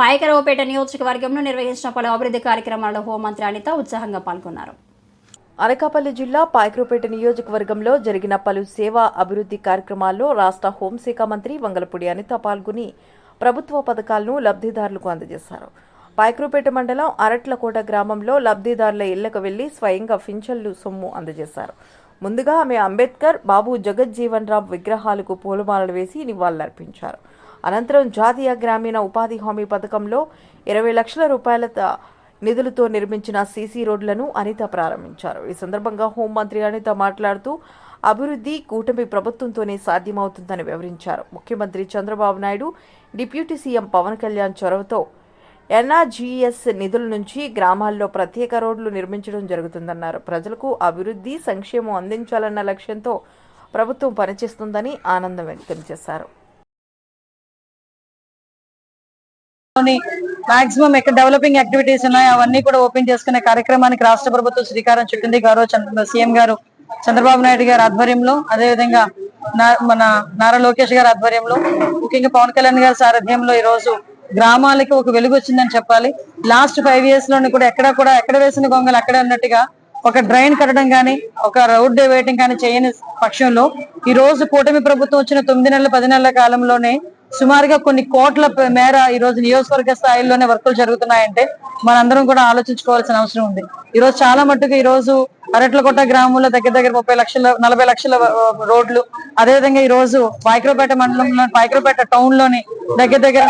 పాయకరావుపేట నియోజకవర్గంలో నిర్వహించిన పలు అభివృద్ధి కార్యక్రమాల్లో హోంమంత్రి అనిత ఉత్సాహంగా పాల్గొన్నారు. అనకాపల్లి జిల్లా పాయక్రోపేట నియోజకవర్గంలో జరిగిన పలు సేవా అభివృద్ధి కార్యక్రమాల్లో రాష్ట్ర హోంశాఖ మంత్రి వంగలపూడి అనిత పాల్గొని ప్రభుత్వ పథకాలను లబ్ధిదారులకు అందజేశారు. పాయకరూపేట మండలం అరట్లకోట గ్రామంలో లబ్ధిదారుల ఇళ్ళకు వెళ్ళి స్వయంగా పింఛన్లు సొమ్ము అందజేశారు. ముందుగా ఆమె అంబేద్కర్ బాబు జగజ్జీవన్ రామ్ విగ్రహాలకు పూలమాలలు వేసి నివాళులర్పించారు. అనంతరం జాతీయ గ్రామీణ ఉపాధి హామీ పథకంలో ఇరవై లక్షల రూపాయల నిధులతో నిర్మించిన సీసీ రోడ్లను అనిత ప్రారంభించారు. ఈ సందర్భంగా హోంమంత్రి అనిత మాట్లాడుతూ అభివృద్ధి కూటమి ప్రభుత్వంతోనే సాధ్యమవుతుందని వివరించారు. ముఖ్యమంత్రి చంద్రబాబు నాయుడు డిప్యూటీ సీఎం పవన్ కళ్యాణ్ చొరవతో ఎన్ఆర్జీఎస్ నిధుల నుంచి గ్రామాల్లో ప్రత్యేక రోడ్లు నిర్మించడం జరుగుతుందన్నారు. ప్రజలకు అభివృద్ధి సంక్షేమం అందించాలన్న లక్ష్యంతో ప్రభుత్వం పనిచేస్తుందని ఆనందం వ్యక్తం చేశారు. మాక్సిమం ఎక్కడ డెవలపింగ్ యాక్టివిటీస్ ఉన్నాయో అవన్నీ కూడా ఓపెన్ చేసుకునే కార్యక్రమానికి రాష్ట్ర ప్రభుత్వం శ్రీకారం చుట్టింది. గౌరవ చంద్ర సీఎం గారు చంద్రబాబు నాయుడు గారి ఆధ్వర్యంలో అదేవిధంగా మన నారా లోకేష్ గారి ఆధ్వర్యంలో ముఖ్యంగా పవన్ కళ్యాణ్ గారి సారథ్యంలో ఈ రోజు గ్రామాలకి ఒక వెలుగు వచ్చిందని చెప్పాలి. లాస్ట్ ఫైవ్ ఇయర్స్లోని కూడా ఎక్కడ కూడా ఎక్కడ వేసిన గొంగలు అక్కడే ఉన్నట్టుగా ఒక డ్రైన్ కట్టడం కానీ ఒక రోడ్డు వేయటం కానీ చేయని పక్షంలో ఈ రోజు కూటమి ప్రభుత్వం వచ్చిన తొమ్మిది నెలల పది నెలల కాలంలోనే సుమారుగా కొన్ని కోట్ల మేర ఈ రోజు నియోజకవర్గ స్థాయిలోనే వర్కులు జరుగుతున్నాయంటే మనందరం కూడా ఆలోచించుకోవాల్సిన అవసరం ఉంది. ఈ రోజు చాలా మట్టుకు ఈ రోజు అరట్లకొట్ట గ్రామంలో దగ్గర దగ్గర ముప్పై లక్షల నలభై లక్షల రోడ్లు అదేవిధంగా ఈ రోజు పాయకరపేట మండలంలో పాయకరపేట టౌన్లోని దగ్గర దగ్గర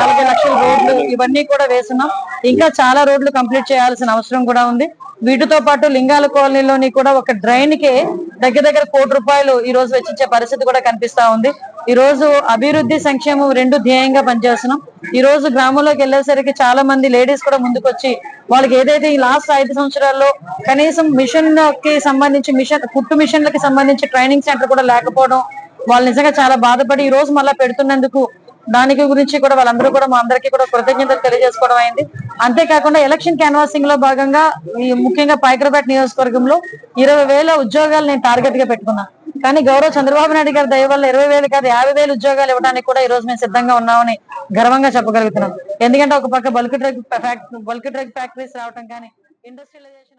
నలభై లక్షల రోడ్లు ఇవన్నీ కూడా వేస్తున్నాం. ఇంకా చాలా రోడ్లు కంప్లీట్ చేయాల్సిన అవసరం కూడా ఉంది. వీటితో పాటు లింగాల కాలనీలోని కూడా ఒక డ్రైన్కి దగ్గర దగ్గర కోటి రూపాయలు ఈ రోజు వెచ్చించే పరిస్థితి కూడా కనిపిస్తా ఉంది. ఈ రోజు అభివృద్ధి సంక్షేమం రెండు ధ్యేయంగా పనిచేస్తున్నాం. ఈ రోజు గ్రామంలోకి వెళ్ళేసరికి చాలా మంది లేడీస్ కూడా ముందుకొచ్చి వాళ్ళకి ఏదైతే ఈ లాస్ట్ ఐదు సంవత్సరాల్లో కనీసం మిషన్కి సంబంధించి మిషన్ కుట్టు మిషన్లకి సంబంధించి ట్రైనింగ్ సెంటర్ కూడా లేకపోవడం వాళ్ళు నిజంగా చాలా బాధపడి ఈ రోజు మళ్ళా పెడుతున్నందుకు దానికి గురించి కూడా వాళ్ళందరూ కూడా మా అందరికీ కూడా కృతజ్ఞతలు తెలియజేసుకోవడం అయింది. అంతేకాకుండా ఎలక్షన్ క్యాన్వాసింగ్లో భాగంగా ఈ ముఖ్యంగా పైకరపేట నియోజకవర్గంలో ఇరవై వేల ఉద్యోగాలు నేను టార్గెట్గా పెట్టుకున్నా. కానీ గౌరవ చంద్రబాబు నాయుడు గారి దయ వల్ల ఇరవై వేలు కాదు యాభై వేలు ఉద్యోగాలు ఇవ్వడానికి కూడా ఈ రోజు మేము సిద్ధంగా ఉన్నామని గర్వంగా చెప్పగలుగుతున్నాం ఎందుకంటే ఒక పక్క bulk drug bulk drug factories రావడం కానీ ఇండస్ట్రియలైజేషన్